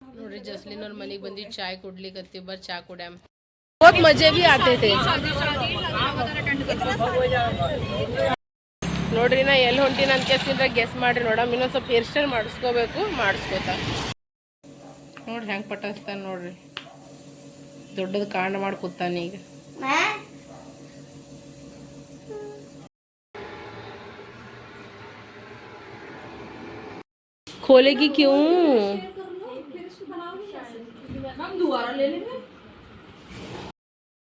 ನೋಡ್ರಿ ಜಸ್ಲಿನ್ ಅವ್ರ ಮನೆಗೆ ಬಂದು ಚಾಯ್ ಕುಡ್ಲಿಕತ್ತೀವಿ ಬರ್ ಚಾ ಕುಡ್ಯಾಮ್ बहुत मजे भी आते थे ನೋಡ್ರಿ ನಾ ಎಲ್ಲಿ ಹೊಂಟಿನ ಅಂತ ಕೇಸಿಂದ್ರೆ ಗೆಸ್ ಮಾಡ್ರಿ ನೋಡಮ್ ಇನ್ನೊಂದ್ ಸ್ವಲ್ಪ ಹೇರ್ ಸ್ಟೈಲ್ ಮಾಡಿಸ್ಕೋಬೇಕು ಮಾಡಿಸ್ಕೋತ ನೋಡ್ರಿ ಹೆಂಗ್ ಪಟಾಸ್ತಾನ ನೋಡ್ರಿ ದೊಡ್ಡದು ಕಾಂಡ ಮಾಡಿ ಕೂತಾನ ಈಗ खोलेगी क्यों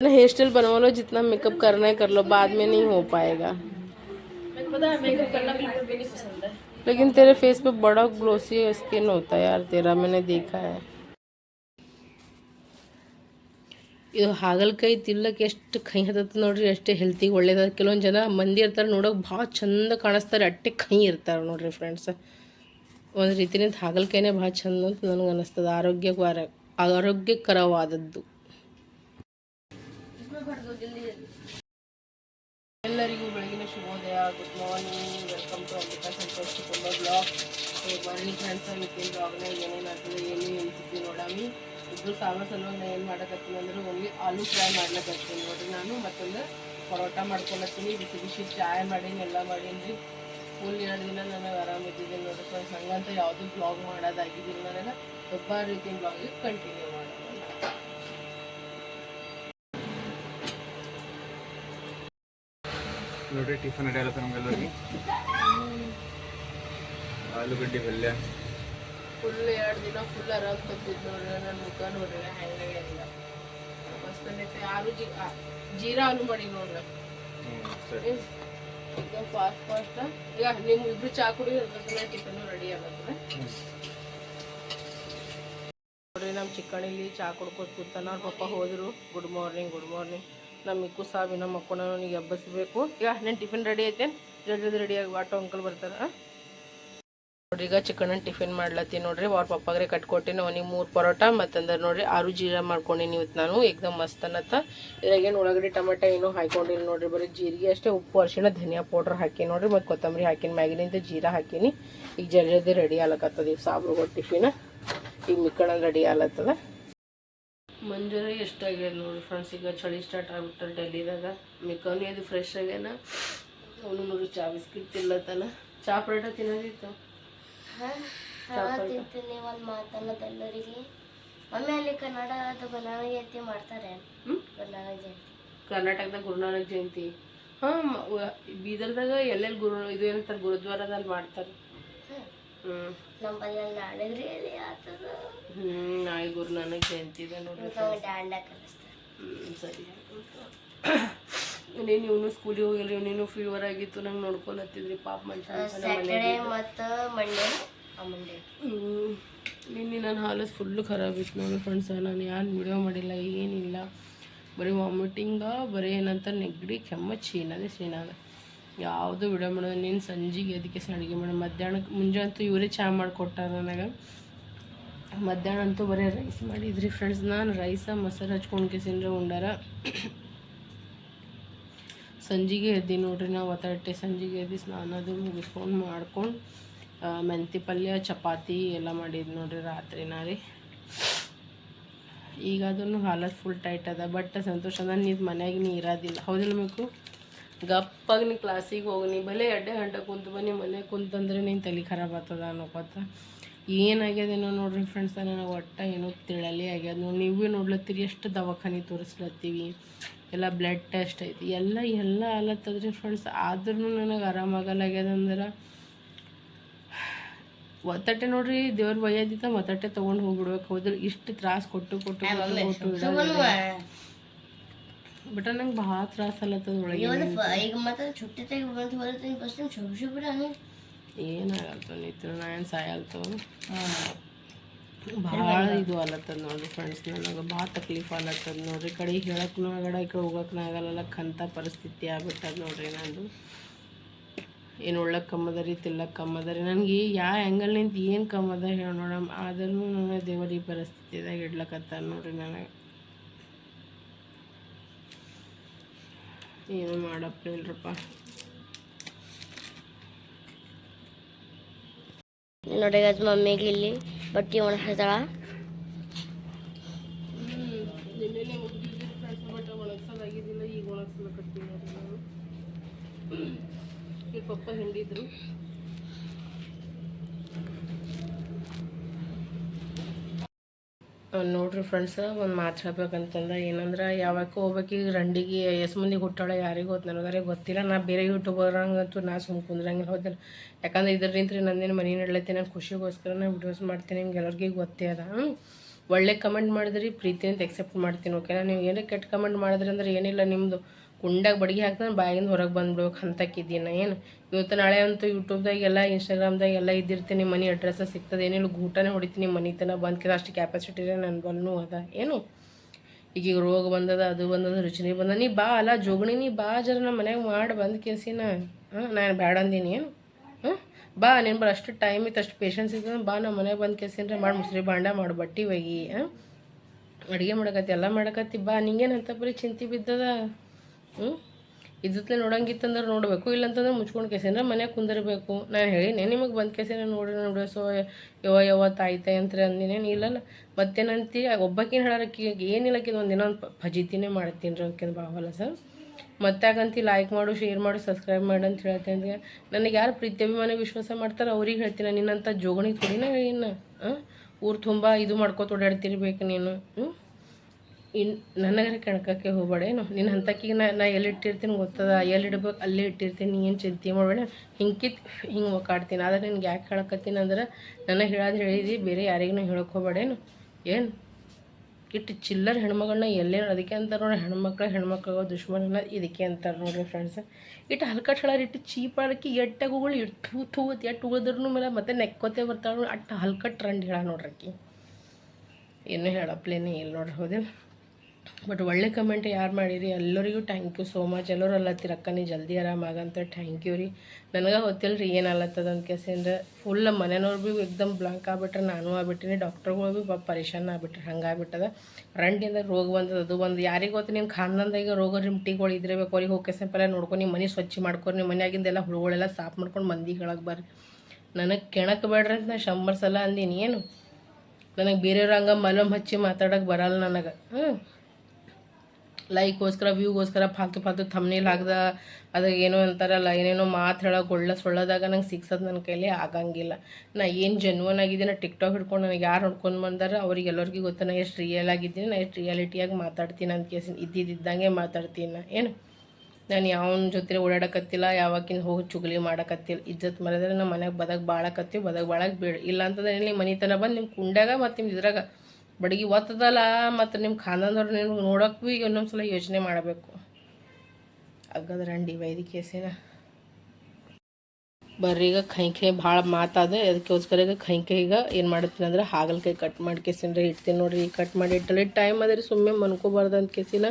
हेयर स्टाइल बनवा लो जितना मेकअप करना है कर लो बाद में नहीं हो पाएगा लेकिन तेरे फेस पे बड़ा ग्लोसी स्किन होता है यार तेरा मैंने देखा है ಇದು ಹಾಗಲಕಾಯಿ ತಿಲ್ಲಕ್ಕೆ ಎಷ್ಟು ಕೈ ಹತ್ತದ ನೋಡ್ರಿ ಅಷ್ಟೇ ಹೆಲ್ತಿಗೆ ಒಳ್ಳೇದ ಕೆಲವೊಂದು ಜನ ಮಂದಿ ಇರ್ತಾರೆ ನೋಡೋಕೆ ಭಾಳ ಚಂದ ಕಾಣಿಸ್ತಾರೆ ಅಟ್ಟೆ ಕೈ ಇರ್ತಾರೆ ನೋಡ್ರಿ ಫ್ರೆಂಡ್ಸ್ ಒಂದು ರೀತಿಯಿಂದ ಹಾಗಲಕಾಯಿನೇ ಭಾಳ ಚಂದ ಅಂತ ನನಗೆ ಅನ್ನಿಸ್ತದೆ ಆರೋಗ್ಯಕರ, ಆರೋಗ್ಯಕರವಾದದ್ದು. ಎಲ್ಲರಿಗೂ ಬೆಳಗಿನ ಶುಭೋದಯ. Good morning welcome to Ambika Santosh ಕುಟುಂಬ ಬ್ಲಾಗ್ ಮಾರ್ನಿಂಗ್ ಫ್ರೆಂಡ್ಸ್ ಇವತ್ತಿನ ಬ್ಲಾಗ್ನಾಗ ಏನೇನು ಆಗ್ತದೆ ಏನು ಎನಿಸಿದ್ವಿ ನೋಡಾಮಿ. ಇಬ್ರು ಸಾಂಬಾರು ಸಲುವಾಗಿ ನಾನು ಏನು ಮಾಡಕತ್ತೀನಿ ಅಂದ್ರೆ ಓನ್ಲಿ ಆಲೂ ಫ್ರೈ ಮಾಡ್ಲಕತ್ತೀನಿ ನೋಡಿರಿ ನಾನು. ಮತ್ತೊಂದು ಪರೋಟ ಮಾಡ್ಕೊಳತ್ತೀನಿ. ಬಿಸಿ ಬಿಸಿ ಚಾಯ್ ಮಾಡೀನಿ, ಎಲ್ಲ ಮಾಡೀನಿ. ಫುಲ್ ಎರಡು ದಿನ ನನಗೆ ಆರಾಮಿದ್ದೀನಿ ನೋಡಿ ಫ್ರೆಂಡ್ಸ್. ಹಂಗಂತ ಯಾವುದೂ ಬ್ಲಾಗ್ ಮಾಡೋದಾಗಿದ್ದೀನಿ ನನಗೆ ಒಬ್ಬ ರೀತಿ ಬ್ಲಾಗ್ ಕಂಟಿನ್ಯೂ ಮಾಡೋದು ನೋಡ್ರಿ ಟಿಫನ್ ರೆಡಿ ಆಗತ್ತೆ ನಮ್ಗೆಲ್ಲರಿಗೆ ಆಲೂಗಡ್ಡೆ ಪಲ್ಯ ಫುಲ್ ಎರಡು ದಿನ ಫುಲ್ ಆರಾಮ್ ತಪ್ಪಿದ್ದು ನೋಡ್ರಿ ನನ್ನ ಮುಖ ನೋಡ್ರಿ ಹೆಂಗಿಲ್ಲ ಮಸ್ತ್ ಆರು ಜೀ ಜೀರಾ ಆಲೂ ಮಾಡಿ ನೋಡ್ರಿ. ಫಾಸ್ಟ್ ಫಾಸ್ಟ್ ಈಗ ನಿಮ್ಗೆ ಇಬ್ರು ಚಾ ಕುಡಿ ಟಿಫನ್ ರೆಡಿ ಆಗತ್ತೆ ನೋಡ್ರಿ ನಮ್ಮ ಚಿಕ್ಕಣಿಲಿ ಚಾ ಕುಡ್ಕೊತ ಕೂತಾನ. ಅವ್ರ ಪಪ್ಪ ಹೋದ್ರು. ಗುಡ್ ಮಾರ್ನಿಂಗ್ ಗುಡ್ ಮಾರ್ನಿಂಗ್ ನಮ್ಮ ಮಿಕ್ಕು ಸಾಬಿ ನಮ್ಮ ಮಕ್ಕಳು ಅವನಿಗೆ ಎಬ್ಬಸ್ಬೇಕು ಈಗ ನೆನ್ ಟಿಫಿನ್ ರೆಡಿ ಐತೆ. ಜಲ್ದಿ ಜಲ್ದಿ ರೆಡಿ ಆಗಿ ಆಟೋ ಅಂಕಲ್ ಬರ್ತಾರ? ನೋಡ್ರಿ ಈಗ ಚಿಕನ್ ಟಿಫಿನ್ ಮಾಡ್ಲತ್ತೀನಿ ನೋಡ್ರಿ, ಅವ್ರ ಪಪ್ಪಾಗ್ರೆ ಕಟ್ಕೊಟ್ಟಿನಿ, ಅವನಿಗೆ ಮೂರು ಪರೋಟ, ಮತ್ತಂದ್ರೆ ನೋಡ್ರಿ ಆರು ಜೀರಾ ಮಾಡ್ಕೊಂಡಿನಿ ಇವತ್ತು ನಾನು ಏಕ್ದಮ್ ಮಸ್ತ್ ಅನ್ನತ್ತ. ಇದ್ರಾಗೇನು ಉಳ್ಳಾಗಡ್ಡಿ, ಟಮಾಟ ಏನು ಹಾಕೊಂಡಿಲ್ಲ ನೋಡ್ರಿ, ಬರೀ ಜೀರಿಗೆ ಅಷ್ಟೇ, ಉಪ್ಪು ಅರ್ಶಿನ ಧನಿಯಾ ಪೌಡ್ರ್ ಹಾಕಿ ನೋಡ್ರಿ, ಮತ್ತು ಕೊತ್ತಂಬರಿ ಹಾಕಿನಿ ಮ್ಯಾಗಿನಿಂದ ಜೀರಾ ಹಾಕಿನಿ. ಈಗ ಜಲ್ದಿ ರೆಡಿ ಆಗ್ಲಕತ್ತದ ಈಗ ಸಾಬ್ರುಗಳು ಟಿಫಿನ್. ಈಗ ಮಿಕ್ಕಣ ರೆಡಿ ಆಗ್ಲತ್ತದ ಮಂಜೂರ ಎಷ್ಟಾಗ್ಯದ ನೋಡ್ರಿ ಫ್ರೆಂಡ್ಸ್ ಈಗ ಚಳಿ ಸ್ಟಾರ್ಟ್ ಆಗ್ಬಿಟ್ಟ ಡೆಲ್ಲಿದಾಗ. ಮಿಕ್ಕವನಿ ಅದು ಫ್ರೆಶ್ ಆಗ್ಯಾನ. ಅವನು ನೋಡಿ ಚಾ ಬಿಸ್ಕಿಟ್ ತಿನ್ಲತ್ತಾನ. ಚಾ ಪರೋಟ ತಿನ್ನೋದಿತ್ತು? ತಿಂತೀನಿ ಒಂದು ಮಾತನ್ನೋದು ಎಲ್ಲರಿಗೆ ಮಮ್ಮಿ ಅಲ್ಲಿ ಕನ್ನಡದ ಗುರುನಾನಕ್ ಜಯಂತಿ ಮಾಡ್ತಾರೆ. ಹ್ಮ್? ಗುರುನಾನಕ್ ಜಯಂತಿ. ಕರ್ನಾಟಕದಾಗ ಗುರುನಾನಕ್ ಜಯಂತಿ. ಹಾಂ ಬೀದರ್ದಾಗ ಎಲ್ಲೆಲ್ಲಿ ಗುರು ಇದು ಏನಂತಾರೆ ಗುರುದ್ವಾರದಲ್ಲಿ ಮಾಡ್ತಾರೆ. ಹ್ಞೂ ನಮ್ಮ ಆಗ್ತದ. ಹ್ಞೂ ನಾಳೆ ಗುರುನಾನಕ್ ಜಯಂತಿ ಇದೆ ಡ್ಯಾಂಡ ಕಲಿಸ್ತಾರೆ. ಹ್ಮ್, ಸರಿ. ನೀನು ಇವನು ಸ್ಕೂಲಿಗೆ ಹೋಗಿಲ್ಲ ನೀನು ಫೀವರ್ ಆಗಿತ್ತು ನಂಗೆ ನೋಡ್ಕೊಳತ್ತಿದ್ರಿ ಪಾಪ ಮನುಷ್ಯ ಸ್ಯಾಟರ್ಡೇ ಮತ್ತು ಮಂಡೇ ಮಂಡೇ ನಿನ್ನೆ ನನ್ನ ಹಾಲು ಫುಲ್ಲು ಖರಾಬ್ ಇತ್ತು ನೋಡಿ ಫ್ರೆಂಡ್ಸ್ ನಾನು ಯಾರು ವಿಡಿಯೋ ಮಾಡಿಲ್ಲ ಏನಿಲ್ಲ. ಬರೀ ವಾಮಿಟಿಂಗ ಬರೀ ಏನಂತ ನೆಗಡಿ ಕೆಮ್ಮ ಚೀನಾದೇ ಚೀನಾದ ಯಾವುದು ವಿಡಿಯೋ ಮಾಡೋದು ನೀನು ಸಂಜೆಗೆ ಅದಕ್ಕೆ ಅಡುಗೆ ಮಾಡಿ? ಮಧ್ಯಾಹ್ನಕ್ಕೆ ಮುಂಜಾನಂತೂ ಇವರೇ ಚಹಾ ಮಾಡಿಕೊಟ್ಟಾರ ನನಗೆ. ಮಧ್ಯಾಹ್ನ ಅಂತೂ ಬರೀ ರೈಸ್ ಮಾಡಿದ್ರಿ ಫ್ರೆಂಡ್ಸ್ ನಾನು ರೈಸ ಮೊಸರು ಹಚ್ಕೊಂಡು ಕೆಸಿಂದ್ರೆ ಉಂಡಾರ. ಸಂಜೆಗೆ ಎದ್ದಿ ನೋಡ್ರಿ ನಾವು ಒತ್ತಟ್ಟೆ ಸಂಜೆಗೆ ಎದ್ದು ಸ್ನಾನದು ಮುಗಿಸ್ಕೊಂಡು ಮಾಡ್ಕೊಂಡು ಮೆಂತಿ ಪಲ್ಯ, ಚಪಾತಿ ಎಲ್ಲ ಮಾಡಿದ್ದು ನೋಡ್ರಿ ರಾತ್ರಿನ ರೀ. ಈಗ ಅದನ್ನು ಹಾಲತ್ ಫುಲ್ ಟೈಟ್ ಅದ ಬಟ್ ಸಂತೋಷ ಅದ ನೀವು ಮನೆಯಾಗ ನೀ ಇರೋದಿಲ್ಲ. ಹೌದಿಲ್ಲ ಮಕ್ಕಳು ಗಪ್ಪಾಗಿ ನೀ ಕ್ಲಾಸಿಗೆ ಹೋಗಿ, ನೀ ಬಲೆ ಎಡ್ಡೆ ಗಂಟೆ ಕುಂತು ಬನ್ನಿ ಮನೆ ಕುಂತಂದ್ರೆ ನೀನು ತಲೆ ಖರಾಬ್ ಆಗ್ತದ ಅನ್ನೋಕತ್ತ ಏನಾಗ್ಯದೇನೋ ನೋಡ್ರಿ ಫ್ರೆಂಡ್ಸ್ ನನಗೆ ಒಟ್ಟು ಏನೋ ತಿಳಲಿ ಆಗ್ಯದ. ನೋಡಿ ನೀವೇ ನೋಡ್ಲತ್ತೀರಿ ಎಷ್ಟು ದವಾಖಾನೆ ತೋರಿಸ್ಲತ್ತೀವಿ. ಎಲ್ಲ ಬ್ಲಡ್ ಟೆಸ್ಟ್ ಐತಿ. ಎಲ್ಲ ಎಲ್ಲ ಆಲತ್ತದ್ರಿ ಫ್ರೆಂಡ್ಸ್ ಆದ್ರೂ ನನಗೆ ಆರಾಮಾಗಲ್ಲಾಗ್ಯದಂದ್ರೆ ಅಂದ್ರೆ ಒತ್ತಟ್ಟೆ ನೋಡ್ರಿ ದೇವ್ರ ಬೈಯದಿತ್ತ ಮತ್ತಟ್ಟೆ ತೊಗೊಂಡು ಹೋಗ್ಬಿಡ್ಬೇಕು. ಹೋದ್ರೆ ಇಷ್ಟು ತ್ರಾಸ ಕೊಟ್ಟು ಕೊಟ್ಟು ಕೊಟ್ಟು ಕೊಟ್ಟು ಬಟ್ ನಂಗೆ ಭಾಳ ತ್ರಾಸ ಅಲ್ಲತ್ತದ ಒಳಗೆ. ಈಗ ಮತ್ತೆ ಏನಾಗಲ್ತು ನಿತ್ರಾನ ಏನು ಸಾಯಲ್ತು ಭಾಳ ಇದು ಆಲತ್ತದ ನೋಡ್ರಿ ಫ್ರೆಂಡ್ಸ್ ನನಗೆ ಭಾಳ ತಕ್ಲೀಫ್ ಆಲತ್ತದ ನೋಡ್ರಿ. ಕಡೆ ಹೇಳಕ್ಕೂ ಆಗಲ್ಲ ಈ ಕಡೆ ಹೋಗಕ್ಕೂ ಆಗಲ್ಲ ಕಂಥ ಪರಿಸ್ಥಿತಿ ಆಗ್ಬಿಟ್ಟದ ನೋಡ್ರಿ ನಂದು. ಏನು ಉಳ್ಳಕ್ಕೆ ಕಮ್ಮದರಿ ತಿಲ್ಲಕ್ಕೆ ಕಮ್ಮದರಿ ನನಗೆ ಯಾವ ಆ್ಯಂಗಲ್ನಿಂದ ಏನು ಕಮ್ಮದ ಹೇಳಿ ನೋಡಮ್ಮ ಆದ್ರೂ ನನಗೆ ದೇವರಿ ಪರಿಸ್ಥಿತಿದಾಗ ಇಡ್ಲಕತ್ತಾರ ನೋಡ್ರಿ ನನಗೆ. ಏನು ಮಾಡಪ್ಪ ಇಲ್ರಪ್ಪ. ನೋಡಿ ಗಾಯ್ಸ್ ಮಮ್ಮಿಗೆ ಇಲ್ಲಿ ಬಟ್ಟೆ ಒಣಗ್ಸೋದಾಗಿದ್ದಿಲ್ಲ ಈಗ ನಾನು ಈಗ ಪಪ್ಪ ಹಿಂಡಿದ್ರು. ನೋಡ್ರಿ ಫ್ರೆಂಡ್ಸ್ ಒಂದು ಮಾತು ಹೇಳ್ಬೇಕಂತಂದ್ರೆ ಏನಂದ್ರೆ ಯಾವಾಗ ಹೋಗ್ಬೇಕು ಈಗ ರಂಡಿಗೆ, ಎಸ್ ಮಂದಿಗೆ ಹುಟ್ಟಾಳೆ ಯಾರಿಗೂ ಗೊತ್ತು ನನಗಾರೆ ಗೊತ್ತಿಲ್ಲ. ನಾ ಬೇರೆ ಯೂಟ್ಯೂಬರಂಗಂತೂ ನಾ ಸುಮ್ ಕುಂದ್ರಂಗಿಲ್ಲ, ಹೋದಿಲ್ಲ? ಯಾಕಂದ್ರೆ ಇದರಿಂದ ನಂದೇನು ಮನೆ ನಡ್ಲೈತೆ ನಾನು ಖುಷಿಗೋಸ್ಕರ ನಾನು ವಿಡಿಯೋಸ್ ಮಾಡ್ತೀನಿ, ನಿಮ್ಗೆ ಎಲ್ಲರಿಗೂ ಗೊತ್ತೇ ಅದ. ಒಳ್ಳೆ ಕಮೆಂಟ್ ಮಾಡಿದ್ರಿ ಪ್ರೀತಿ ಅಂತ ಎಕ್ಸೆಪ್ಟ್ ಮಾಡ್ತೀನಿ ಓಕೆನಾ ನೀವು ಏನೇ ಕೆಟ್ಟ ಕಮೆಂಟ್ ಮಾಡಿದ್ರಿ ಅಂದ್ರೆ ಏನಿಲ್ಲ ನಿಮ್ಮದು ಕುಂಡಾಗ ಬಡಿಗೆ ಹಾಕ್ತಾನೆ ಬಾಯಿಂದ ಹೊರಗೆ ಬಂದ್ಬಿಡ್ಬೇಕು ಅಂತಕ್ಕಿದ್ದೀನಿ ಏನು? ಇವತ್ತು ನಾಳೆ ಅಂತೂ ಯೂಟ್ಯೂಬ್ದಾಗೆಲ್ಲ ಇನ್ಸ್ಟಾಗ್ರಾಮ್ದಾಗ ಎಲ್ಲ ಇದ್ದಿರ್ತೀನಿ, ಮನೆ ಅಡ್ರೆಸ್ ಸಿಗ್ತದೆ, ಏನಿಲ್ಲ ಗೂಟನೇ ಹೊಡಿತೀನಿ, ಮನೆ ತನಕ ಬಂದ್ಕಿದ ಅಷ್ಟು ಕ್ಯಾಪಾಸಿಟಿ ನನ್ನ ಬಲ್ನೂ ಅದ. ಏನು? ಈಗ ರೋಗ ಬಂದದ, ಅದು ಬಂದದ ರುಚಿನಿ ಬಂದ ನೀ ಬಾ ಅಲ್ಲ, ಜೋಗಣಿ, ನೀ ಬಾ ಜರ ನಮ್ಮ ಮನ್ಯಾಗ ಮಾಡಿ, ಬಂದು ಕೇಸಿನ ಹಾಂ, ನಾನು ಬೇಡ ಅಂದೀನಿ, ಏನು? ಹಾಂ? ಬಾ ನಿನ್ನ ಬರ ಅಷ್ಟು ಟೈಮ್ ಇತ್ತು ಅಷ್ಟು ಪೇಷನ್ಸ್ ಇತ್ತು ಬಾ ನಮ್ಮ ಮನೆಗೆ ಬಂದು ಕೇಸಿನ್ರೆ ಮಾಡಿ, ಮುಸ್ರಿ ಬಾಂಡ ಮಾಡಿ, ಬಟ್ಟೆ ಒಗಿ ಹಾಂ? ಅಡುಗೆ ಮಾಡಕತ್ತಿ, ಎಲ್ಲ ಮಾಡಕತ್ತಿ, ಬಾ, ನಿಂಗೇನು ಅಂತ ಬರೀ ಚಿಂತೆ ಬಿದ್ದದ? ಹ್ಞೂ ಇದ್ದತ್ಲೆ ನೋಡಂಗಿತ್ತಂದ್ರೆ ನೋಡಬೇಕು, ಇಲ್ಲಂತಂದ್ರೆ ಮುಚ್ಕೊಂಡು ಕೇಸಿಂದ್ರೆ ಮನೆಗೆ ಕುಂದಿರಬೇಕು. ನಾನು ಹೇಳಿನಿ, ನಿಮಗೆ ಬಂದು ಕೇಸಿನ ನೋಡಿ, ಸೊ ಯವ ಯವ ತಾಯಿ ತಾಯಿ ಅಂತ ಅಂದಿನೇನು ಇಲ್ಲಲ್ಲ. ಮತ್ತೇನಂತಿ ಒಬ್ಬಾಕಿನ ಹೇಳೋರಕ್ಕಿ ಏನಿಲ್ಲಕ್ಕಿದ ಒಂದು ದಿನ ಒಂದು ಫಜಿತಿನೇ ಮಾಡ್ತೀನಿ ರೀ ಅದಕ್ಕೆ ಭಾವಲ್ಲ ಸರ್ ಮತ್ತಾಗಂತಿ ಲೈಕ್ ಮಾಡು ಶೇರ್ ಮಾಡು ಸಬ್ಸ್ಕ್ರೈಬ್ ಮಾಡು ಅಂತ ಹೇಳ್ತೀನಿ ನನಗೆ ಯಾರು ಪ್ರೀತಿ ವಿಶ್ವಾಸ ಮಾಡ್ತಾರೆ ಅವ್ರಿಗೆ ಹೇಳ್ತೀನಿ ನಿನ್ನಂಥ ಜೋಗಣಿ ಥೋಡಿನ ಇನ್ನು ಊರು ತುಂಬ ಇದು ಮಾಡ್ಕೊತ ಓಡಾಡ್ತಿರ್ಬೇಕು ನೀನು ಹ್ಞೂ ಇನ್ ನನಗರೆ ಕೆಣಕಕ್ಕೆ ಹೋಗ್ಬೇಡೇನು ನಿನ್ನ ಹಂತಕ್ಕಿಗೆ ನಾ ನಾ ಎಲ್ಲಿ ಇಟ್ಟಿರ್ತೀನಿ ಗೊತ್ತದ? ಎಲ್ಲಿ ಇಡ್ಬೇಕು? ಅಲ್ಲೇ ಇಟ್ಟಿರ್ತೀನಿ. ಏನು ಚಿಂತೆ ಮಾಡಬೇಡ. ಹಿಂಕಿತ್ ಹಿಂಗೆ ಒಕ್ಕಾಡ್ತೀನಿ. ಆದರೆ ನಿನ್ಗೆ ಯಾಕೆ ಹೇಳಕತ್ತೀನಿ ಅಂದ್ರೆ ನನಗೆ ಹೇಳೋದು ಹೇಳಿದಿ, ಬೇರೆ ಯಾರಿಗೂ ಹೇಳಕ್ಕೆ ಹೋಗಬೇಡೇನು ಏನು? ಇಟ್ಟು ಚಿಲ್ಲರ್ ಹೆಣ್ಮಗಳನ್ನ ಎಲ್ಲೇ ಅದಕ್ಕೆ ಅಂತಾರೆ ನೋಡಿ, ಹೆಣ್ಮಕ್ಳು ಹೆಣ್ಮಕ್ಳು ದುಶ್ಮನ ಇದಕ್ಕೆ ಅಂತಾರೆ ನೋಡಿರಿ ಫ್ರೆಂಡ್ಸ್ ಇಟ್ಟು ಹಲ್ಕಟ್ ಹೇಳಾರ ಇಟ್ಟು ಚೀಪ್ ಆಡಕ್ಕೆ ಎಟ್ಟಾಗ ಉಗುಳು ಇಟ್ಟು ಥೂ ಎಟ್ಟು ಉಳಿದ್ರೂ ಮೇಲೆ ಮತ್ತೆ ನೆಕ್ಕೋತೆ ಬರ್ತಾಳೆ ಅಟ್ಟು ಹಲ್ಕಟ್ ಟ್ರೆಂಡ್ ಹೇಳ ನೋಡ್ರಕ್ಕಿ ಏನು ಹೇಳಪ್ಲೇನೇ ಇಲ್ಲ ನೋಡ್ರಿ ಹೌದೇನು? ಬಟ್ ಒಳ್ಳೆ ಕಮೆಂಟ್ ಯಾರು ಮಾಡಿರಿ? ಎಲ್ಲರಿಗೂ ಥ್ಯಾಂಕ್ ಯು ಸೋ ಮಚ್ ಎಲ್ಲರೂ ಅಲ್ಲತ್ತಿರ ಅಕ್ಕ, ನೀ ಜಲ್ದಿ ಆರಾಮಾಗಂತ ಥ್ಯಾಂಕ್ ಯು ರೀ. ನನಗೆ ಗೊತ್ತಿಲ್ಲ ರೀ ಏನು ಅಲ್ಲತ್ತದ ಅಂತ ಕೇಸಿಂದ ಫುಲ್ ಮನೆಯವ್ರು ಭೀ ಎಕ್ದಮ್ ಬ್ಲಾಂಕ್ ಆಗ್ಬಿಟ್ರೆ ನಾನು ಆಗ್ಬಿಟ್ಟಿನಿ ಡಾಕ್ಟ್ರ್ಗಳು ಭೀ ಪಾಪ ಪರೇಶಾನ್ ಆಗ್ಬಿಟ್ರೆ ಹಂಗೆ ಆಗ್ಬಿಟ್ಟದ. ರಂಡಿಂದ ರೋಗ ಬಂದದ ಅದು ಬಂದು. ಯಾರಿಗೆ ಗೊತ್ತು ನಿಮ್ಮ ಖಾನ್ದಂದಾಗ ರೋಗ ರಿಮ್ಟಿಗಳು ಇದ್ರಬೇಕು ಅವ್ರಿಗೆ ಹೋಗಿ ಕೆಸಂಪಲ್ಲ ನೋಡ್ಕೊಂಡು ನಿಮ್ಮ ಮನೆ ಸ್ವಚ್ಛ ಮಾಡ್ಕೊರಿ ನಿಮ್ಮ ಮನೆಯಾಗಿಂದೆಲ್ಲ ಹುಳುಗಳೆಲ್ಲ ಸಾಫ್ ಮಾಡ್ಕೊಂಡು ಮಂದಿ ಹೇಳಕ್ಕೆ ಬರ್ರಿ. ನನಗೆ ಕೆಣಕ್ಕೆ ಬೇಡ್ರಿ ಅಂತ ನಾ ಶಂಬರ್ ಸಲ ಅಂದೀನಿ. ಏನು? ನನಗೆ ಬೇರೆಯವ್ರ ಹಂಗೆ ಮಲಮ್ ಹಚ್ಚಿ ಮಾತಾಡೋಕೆ ಬರಲ್ಲ ನನಗೆ. ಹ್ಞೂ ಲೈಕ್ಗೋಸ್ಕರ ವ್ಯೂಗೋಸ್ಕರ, ಫಾಲ್ತು ಫಾಲ್ತು ಥಮ್ನೇಲ್ ಹಾಕ್ದ ಅದಾಗ ಏನೋ ಅಂತಾರಲ್ಲ, ಏನೇನೋ ಮಾತು ಹೇಳೋಕೆ ಒಳ್ಳೆ ಸೊಳ್ಳದಾಗ ನಂಗೆ ಸಿಕ್ಸೋದು ನನ್ನ ಕೈಲಿ ಆಗಂಗಿಲ್ಲ. ನಾ ಏನು ಜನ್ವನ್ ಆಗಿದ್ದೀನಿ ಟಿಕ್ಟಾಕ್ ಹಿಡ್ಕೊಂಡು ನನಗೆ ಯಾರು ನೋಡ್ಕೊಂಡು ಬಂದಾರ ಅವ್ರಿಗೆ ಎಲ್ಲರಿಗೂ ಗೊತ್ತು, ನಾ ಎಷ್ಟು ರಿಯಲ್ ಆಗಿದ್ದೀನಿ, ನಾ ಎಷ್ಟು ರಿಯಾಲಿಟಿಯಾಗಿ ಮಾತಾಡ್ತೀನಿ ಅಂತ ಕೇಸಿ ಇದ್ದಿದ್ದಂಗೆ ಮಾತಾಡ್ತೀನಿ ನಾ, ಏನು? ನಾನು ಯಾವನ ಜೊತೆ ಓಡಾಡಕತ್ತಿಲ್ಲ ಯಾವಾಗಿನ ಹೋಗಿ ಚುಗಲಿ ಮಾಡಕತ್ತಿಲ್ಲ ಇಜ್ಜತ್ ಮರದ್ರೆ ನಮ್ಮ ಮನೆಗೆ ಬದಕ್ ಬಾಳಕತ್ತೀವಿ ಬದಕ್ ಬಾಳಕ್ಕೆ ಬೇಡ ಇಲ್ಲ ಅಂತಂದ್ರೆ ಇಲ್ಲಿ ಮನೆತನ ಬಂದು ನಿಮ್ಮ ಕುಂಡ್ಯಾಗ ಮತ್ತು ನಿಮ್ಮ ಇದ್ರಾಗ ಬಡಗಿ ಒತ್ತದಲ್ಲ, ಮತ್ತು ನಿಮ್ಮ ಖಾನಂದವ್ರು ನಿಮ್ಗೆ ನೋಡೋಕ್ಕೂ ಈಗ ಇನ್ನೊಂದು ಸಲ ಯೋಚನೆ ಮಾಡಬೇಕು. ಅಗ್ಗದ ರಂಡಿ ವೈದ್ಯಕೀಯ ಸೇನ ಬರ್ರಿ ಈಗ ಕೈಕೆ ಭಾಳ ಮಾತಾದ ಅದಕ್ಕೋಸ್ಕರ ಈಗ ಕೈಕೆ ಈಗ ಏನು ಮಾಡ್ತೀನಿ ಅಂದ್ರೆ ಹಾಗಲಕಾಯಿ ಕಟ್ ಮಾಡಿ ಕೇಸಿನ್ರಿ, ಇಡ್ತೀನಿ ನೋಡ್ರಿ ಕಟ್ ಮಾಡಿ ಇಟ್ಟಲ್ಲಿ ಟೈಮ್ ಅದ್ರಿ ಸುಮ್ಮನೆ ಮನ್ಕೋಬಾರ್ದು ಅಂತ ಕೇಸಿನ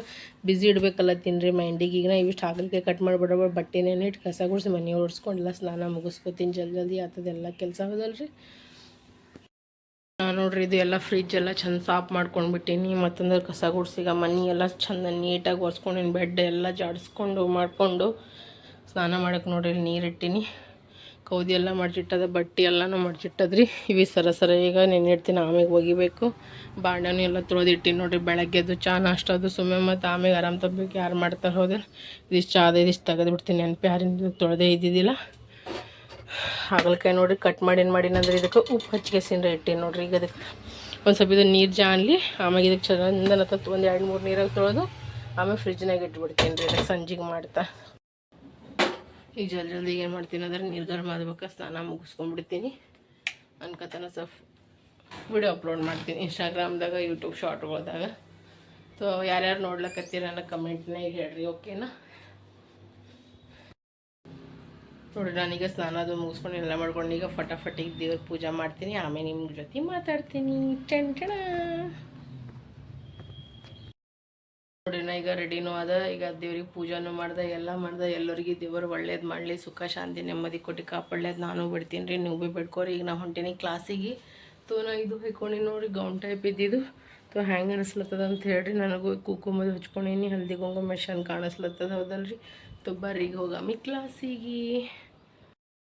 ಬಿಸಿ ಇಡಬೇಕಲ್ಲ ತಿನ್ರಿ ಮೈಂಡಿಗೆ ಈಗ ಇವಿಷ್ಟು ಹಾಗಲಕಾಯಿ ಕಟ್ ಮಾಡಿಬಿಡೋ ಬಟ್ಟೆನೇನು ಇಟ್ಟು ಕಸ ಗುಡಿಸಿ ಮನೆ ಓಡಿಸ್ಕೊಂಡಿಲ್ಲ ಸ್ನಾನ ಮುಗಿಸ್ಕೊತೀನಿ, ಜಲ್ದಿ ಜಲ್ದಿ ಆತದೆಲ್ಲ ಕೆಲಸ ಹೌದಲ್ರಿ ನೋಡ್ರಿ, ಇದು ಎಲ್ಲ ಫ್ರಿಜ್ ಎಲ್ಲ ಚಂದ ಸಾಫ್ ಮಾಡ್ಕೊಂಡ್ಬಿಟ್ಟೀನಿ. ಮತ್ತಂದ್ರೆ ಕಸ ಗುಡ್ಸಿಗ, ಮನೆ ಎಲ್ಲ ಚಂದ ನೀಟಾಗಿ ಒರೆಸ್ಕೊಂಡಿನಿ. ಬೆಡ್ ಎಲ್ಲ ಜಾಡಿಸ್ಕೊಂಡು, ಮಾಡಿಕೊಂಡು ಸ್ನಾನ ಮಾಡಕ್ಕೆ ನೋಡ್ರಿ ನೀರಿಟ್ಟಿನಿ ಕೌದಿ ಎಲ್ಲ ಮಾಡಿಟ್ಟದ ಬಟ್ಟೆ ಎಲ್ಲನೂ ಮಾಡಿಟ್ಟದ್ರಿ ಇವಿ ಸರ ಸರ ಈಗ ನೆನ್ನಿಡ್ತೀನಿ ಆಮೇಲೆ ಒಗಿಬೇಕು. ಬಾಂಡನೂ ಎಲ್ಲ ತೊಳೆದಿಟ್ಟಿನಿ ನೋಡ್ರಿ ಬೆಳಗ್ಗೆದು ಚಾ, ನಾಷ್ಟ, ಅದು ಸುಮ್ಮನೆ ಮತ್ತು ಆಮೇಲೆ ಆರಾಮ್ ತಗೋಬೇಕು ಯಾರು ಮಾಡ್ತಾರೆ ಹೋದ್ರೆ ಇದಿಷ್ಟು ಚಾದ ಇದಿಷ್ಟು ತೆಗೆದು ಬಿಡ್ತೀನಿ ನೆನಪು ಯಾರಿಂದ ತೊಳೆದೇ ಇದ್ದಿದ್ದಿಲ್ಲ. ಹಾಗಲಕಾಯಿ ನೋಡ್ರಿ ಕಟ್ ಮಾಡಿ ಏನು ಮಾಡೀನಿ ಅಂದ್ರೆ ಇದಕ್ಕೆ ಉಪ್ಪು ಹಚ್ಚಿಗೆಸಿನ್ರಿ ಇಟ್ಟೀನಿ ನೋಡ್ರಿ ಈಗ ಅದಕ್ಕೆ ಒಂದು ಸ್ವಲ್ಪ ಇದು ನೀರು ಜಾನ್ಲಿ ಆಮೇಲೆ ಇದಕ್ಕೆ ಚಂದ ಒಂದು ಎರಡು ಮೂರು ನೀರಾಗ ತೊಳೆದು ಆಮೇಲೆ ಫ್ರಿಜ್ನಾಗ ಇಟ್ಬಿಡ್ತೀನಿ ರೀ ಇದಕ್ಕೆ ಸಂಜೆಗೆ ಮಾಡ್ತಾ. ಈಗ ಜಲ್ದಿ ಜಲ್ದಿ ಏನು ಮಾಡ್ತೀನಿ ಅಂದ್ರೆ ನೀರು ಗರಂ ಆದ್ಬೇಕು, ಸ್ನಾನ ಮುಗಿಸ್ಕೊಂಡ್ಬಿಡ್ತೀನಿ. ಅನ್ಕತನ ಸ್ವಲ್ಪ ವಿಡಿಯೋ ಅಪ್ಲೋಡ್ ಮಾಡ್ತೀನಿ ಇನ್ಸ್ಟಾಗ್ರಾಮ್ದಾಗ ಯೂಟ್ಯೂಬ್ ಶಾರ್ಟ್ಗಳ್ದಾಗ ಸೊ ಯಾರ್ಯಾರು ನೋಡ್ಲಕತ್ತೀರ ಅನ್ನೋ ಕಮೆಂಟ್ನಾಗ ಹೇಳ್ರಿ ಓಕೆನಾ ನೋಡಿ, ನಾನೀಗ ಸ್ನಾನ ಅದು ಮುಗಿಸ್ಕೊಂಡು ಎಲ್ಲ ಮಾಡ್ಕೊಂಡು ಈಗ ಫಟಾಫಟಿಗೆ ದೇವ್ರ ಪೂಜೆ ಮಾಡ್ತೀನಿ, ಆಮೇಲೆ ನಿಮ್ಮ ಜೊತೆ ಮಾತಾಡ್ತೀನಿ. ಟೆನ್ ಟೆಣ ನೋಡಿ, ನಾ ಈಗ ರೆಡಿನೂ ಅದ, ಈಗ ದೇವ್ರಿಗೆ ಪೂಜಾನು ಮಾಡ್ದೆ, ಎಲ್ಲ ಮಾಡ್ದೆ, ಎಲ್ಲರಿಗೆ ದೇವರು ಒಳ್ಳೇದು ಮಾಡಲಿ, ಸುಖ, ಶಾಂತಿ, ನೆಮ್ಮದಿ ಕೊಟ್ಟು ಕಾಪಾಡ್ಲೇದು ನಾನು ಬಿಡ್ತೀನಿ ರೀ, ನೀವು ಭೀ ಬಿಡ್ಕೋರಿ, ಈಗ ನಾ ಹೊಂಟೀನಿ ಕ್ಲಾಸಿಗೆ ತೋ ನಾ ಇದು ಹಾಕೊಂಡು ನೋಡಿ ಗೌನ್ ಟೈಪ್ ಇದ್ದಿದ್ದು ತೋ ಹ್ಯಾಂಗೆ ಅನಿಸ್ಲತ್ತದ ಅಂತ ಹೇಳ್ರಿ, ನನಗೂ ಕುಂಕುಮದ ಹಚ್ಕೊಂಡೀನಿ, ಹಲ್ದಿ ಕುಂಕುಮ ಮೆಷನ್ ಕಾಣಿಸ್ಲತ್ತದ, ಹೌದಲ್ರಿ. ತೋ ಬರ್ರಿ, ಈಗ ಹೋಗಾಮಿ ಕ್ಲಾಸಿಗೆ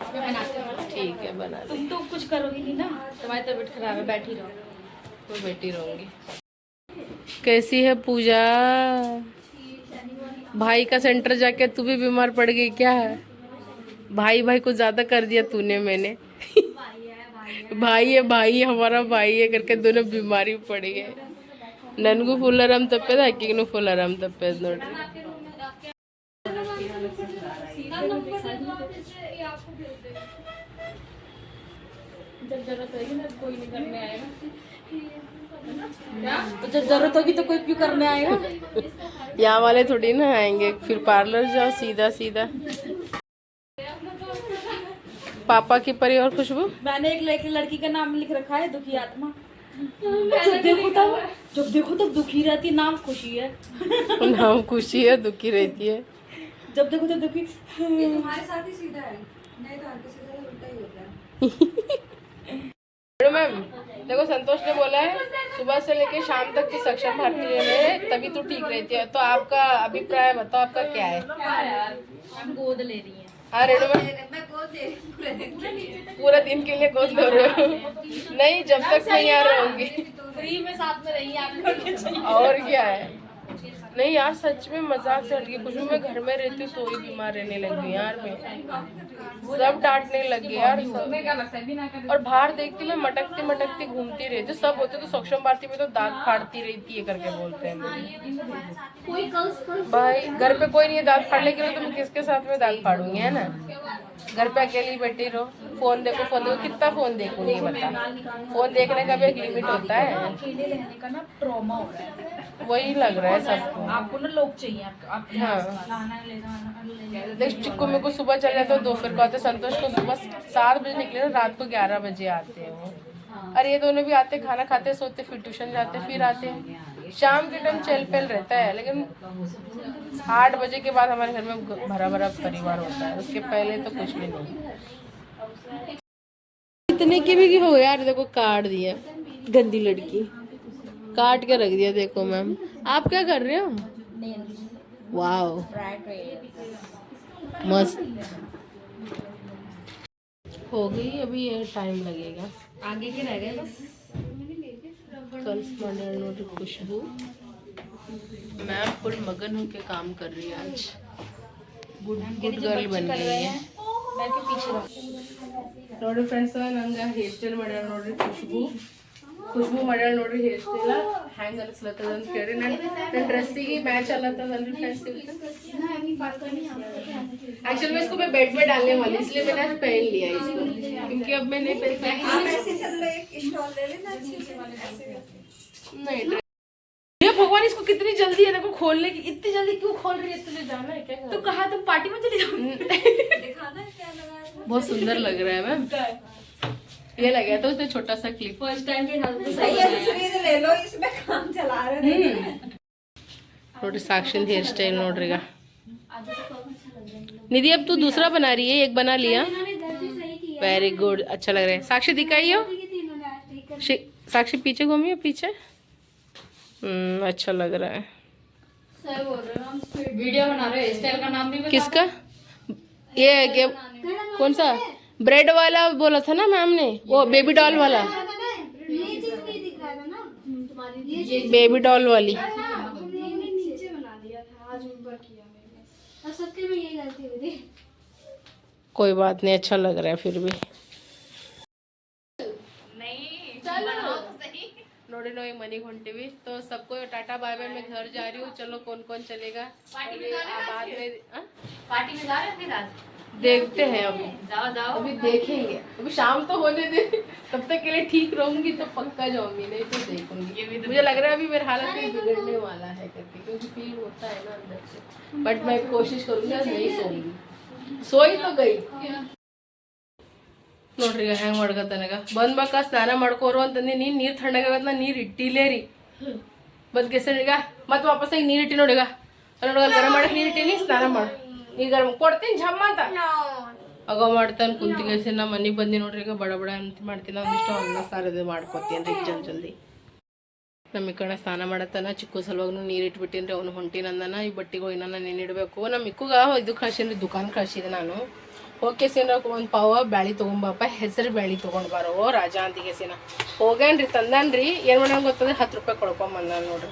ठीक है बना तुम तो कुछ करोगी नहीं ना? तुम्हारी तबीयत खराब है बैठी रहो। तो बैठी रहूँगी। कैसी है पूजा? भाई का सेंटर जाके तू भी बीमार पड़ गई क्या? है भाई भाई को ज़्यादा कर दिया तूने मैंने। भाई है भाई है हमारा भाई है करके दोनों बीमारी पड़ गए। ननगू फुल आराम तपेद हकीगनू फुल आराम तपेद। नोड्री जब ज़रूरत होगी ना कोई नहीं करने आएगा। तो जब ज़रूरत होगी तो कोई क्यों करने आएगा? यहाँ वाले थोड़ी ना आएँगे फिर पार्लर जाओ सीधा सीधा। पापा की परी और खुशबू? मैंने एक लड़की लड़की का नाम लिख रखा है दुखी आत्मा। जब देखो तब जब देखो तब दुखी रहती है नाम खुशी है। नाम खुशी है दुखी रहती है। जब देखो तब दुखी हेलो मैम देखो संतोष ने बोला है सुबह से लेके शाम तक की सक्षम भारतीय में तभी तो ठीक रहती है। तो आपका अभिप्राय बताओ आपका क्या है? गोद ले रही है। हाँ रेणु मैम पूरा दिन के लिए। गोद ले रहे हो? नहीं जब तक नहीं आ रहे होंगी। फ्री में साथ में रही आप और क्या है? नहीं यार सच में मज़ाक से हटके कुछ भी मैं घर में रहती हूँ तो ही बीमार रहने लगी यार मैं। सब डांटने लग गए यार सब। और बाहर देखती मैं मटकती मटकती घूमती रहती हूँ सब होते तो सक्षम भारती में तो दांत फाड़ती रहती है करके बोलते हैं भाई घर पे कोई नहीं है दांत फाड़ने के लिए तो मैं किसके साथ में दांत फाड़ूँगी है ना? घर पे अकेली बैठी रहो। फ़ोन देखो फ़ोन देखो कितना फ़ोन देखूँगी बता फ़ोन देखने का भी एक लिमिट होता है। अकेले रहने का ना ट्रॉमा हो रहा है। वही लग रहा है सबको। आपको। ना लोग चाहिए आपको आपके हाँ। देख चिक्कू मेरे को सुबह चले जाते हो दोपहर को आते संतोष को सुबह सात बजे निकले ना रात को ग्यारह बजे आते हैं वो। और ये दोनों भी आते खाना खाते सोते फिर ट्यूशन जाते फिर आते हैं। शाम के टाइम चल पहल रहता है लेकिन आठ बजे के बाद हमारे घर में भरा भरा परिवार होता है उसके पहले तो कुछ भी नहीं। इतने की भी हो यार देखो काट दिया गंदी लड़की। काट के रख दिया देखो मैम। आप क्या कर रहे हो? वाह मस्त। हो गई अभी ये टाइम लगेगा। आगे के रह गए बस। कल खुशबू मैं फुल मगन होकर काम कर रही हूँ आज। गुड गुड गर्ल बन गई है। पीछे फ्रेंड्स नंगा hair style model Khushboo Khushbu Khushbu ಮಾಡ್ಯಾಳ ನೋಡ್ರಿ ಹೇರ್ ಸ್ಟೈಲ್ ಹ್ಯಾಂಗ್ ಅನ್ಸ್ಲತ್ತದ ಅಂತ ಕೇಳಿ ನನ್ನ ನನ್ನ ಡ್ರೆಸ್ಸಿಗೆ ಮ್ಯಾಚ್ ಅಲ್ಲತ್ತದಲ್ರಿ ಫ್ರೆಂಡ್ಸ್ एक्चुअली में इसको मैं बेड में डालने वाली इसलिए मैंने आज पहन लिया इसको क्योंकि अब मैं नहीं पहन सकती नहीं ड्रेस- ये भगवान इसको कितनी जल्दी है देखो खोलने की इतनी जल्दी क्यों खोल रही है तुझे जाना है क्या घर? तो कहा तुम पार्टी में चली जाओ बहुत सुंदर लग रहा है मैम ये लगा था उसमें छोटा सा क्लिप फर्स्ट टाइम के साथ तो सही है ನೋಡ್ರಿ ಸಾಕ್ಷಿಂದ ಹೇರ್ ಸ್ಟೈಲ್ ನೋಡ್ರಿ ಈಗ निधि अब तू दूसरा बना रही है एक बना लिया वेरी गुड अच्छा लग रहा है साक्षी दिखाइयो शि- साक्षी पीछे घूमियो पीछे हम्म अच्छा लग रहा है वीडियो बना रहे हो स्टाइल का नाम भी किसका ये ये कौन सा ब्रेड वाला बोला था ना मैम ने? वो बेबी डॉल वाला। बेबी डॉल वाली। कोई बात नहीं अच्छा लग रहा है फिर भी। थोड़ी लोग मनी घूमटीवी तो सबको टाटा बाय बाय मैं घर जा रही हूँ चलो कौन कौन चलेगा बाद में पार्टी में जा रहे देखते हैं अभी अभी देखेंगे अभी शाम तो होने दे तब तक के लिए ठीक रहूँगी तो पक्का जाऊँगी नहीं तो देखूँगी मुझे लग रहा है अभी मेरा हालत कहीं बिगड़ने वाला है करके क्योंकि फील होता है ना अंदर से बट मैं कोशिश करूँगी नहीं सोऊँगी सोई तो गई ನೋಡ್ರಿ ಈಗ ಹೆಂಗೆ ಬಂದ್ ಬಂದ್ಬಾಕ ಸ್ನಾನ ಮಾಡ್ಕೋರು ಅಂತಂದು. ನೀನು ನೀರು ತಣ್ಣಗಾಗತ್ ನಾ ನೀರು ಇಟ್ಟಿಲ್ಲೇ ರೀ. ಬಂದ್ ಕೆಸರು ಈಗ. ಮತ್ತೆ ವಾಪಸ್ ಈಗ ನೀರು ಇಟ್ಟಿ ನೋಡಿಗ ನೋಡುವ ಗರಂ ಮಾಡಕ್ಕೆ ನೀರು ಇಟ್ಟಿನಿ ಸ್ನಾನ ಮಾಡು. ಈಗ ಗರಂ ಕೊಡ್ತೀನಿ ಜಮ್ಮ ಅಂತ. ಅಗ ಮಾಡ್ತಾನೆ ಕುಂತಿಗೆಸಿ ನಾ ಮನೆಗೆ ಬಂದು ನೋಡ್ರಿ ಈಗ ಬಡ ಬಡ ಅಂತ ಮಾಡ್ತೀನಿ. ಒಂದಿಷ್ಟು ಅನ್ನ ಸಾರು ಇದು ಮಾಡ್ಕೊತೀನಿ ರೀ ಜಲ್ದಿ ಜಲ್ದಿ. ನಮ್ಮ ಈ ಕಡೆ ಸ್ನಾನ ಮಾಡತ್ತಾನ, ಚಿಕ್ಕ ಸಲುವಾಗೂ ನೀರು ಇಟ್ಬಿಟ್ಟಿನ್ರಿ, ಅವ್ನು ಹೊಂಟಿನಂದನ ಈ ಬಟ್ಟೆಗಳು ಇನ್ನೂ ನೆನಿಡ್ಬೇಕು ನಮ್ಮ ಇಕ್ಕುಗ ಇದು ಕಳ್ಸೀನಿ ದುಕಾನ್ ಕಳ್ಸಿದೆ ನಾನು. ಓಕೆ ಸೀನ ಒಂದು ಪಾವ ಬ್ಯಾಳಿ ತೊಗೊಂಬಪ್ಪ, ಹೆಸರು ಬ್ಯಾಳಿ ತೊಗೊಂಡು ಬಾರೋ ರಾಜ ಅಂತಿಗೆ ಸೀನ ಹೋಗ್ಯಾನ್ರಿ ತಂದನ್ರಿ, ಏನು ಮಾಡೋಣ ಗೊತ್ತದ? ಹತ್ತು ರೂಪಾಯಿ ಕೊಡ್ಕೊಂಬಂದ ನೋಡ್ರಿ.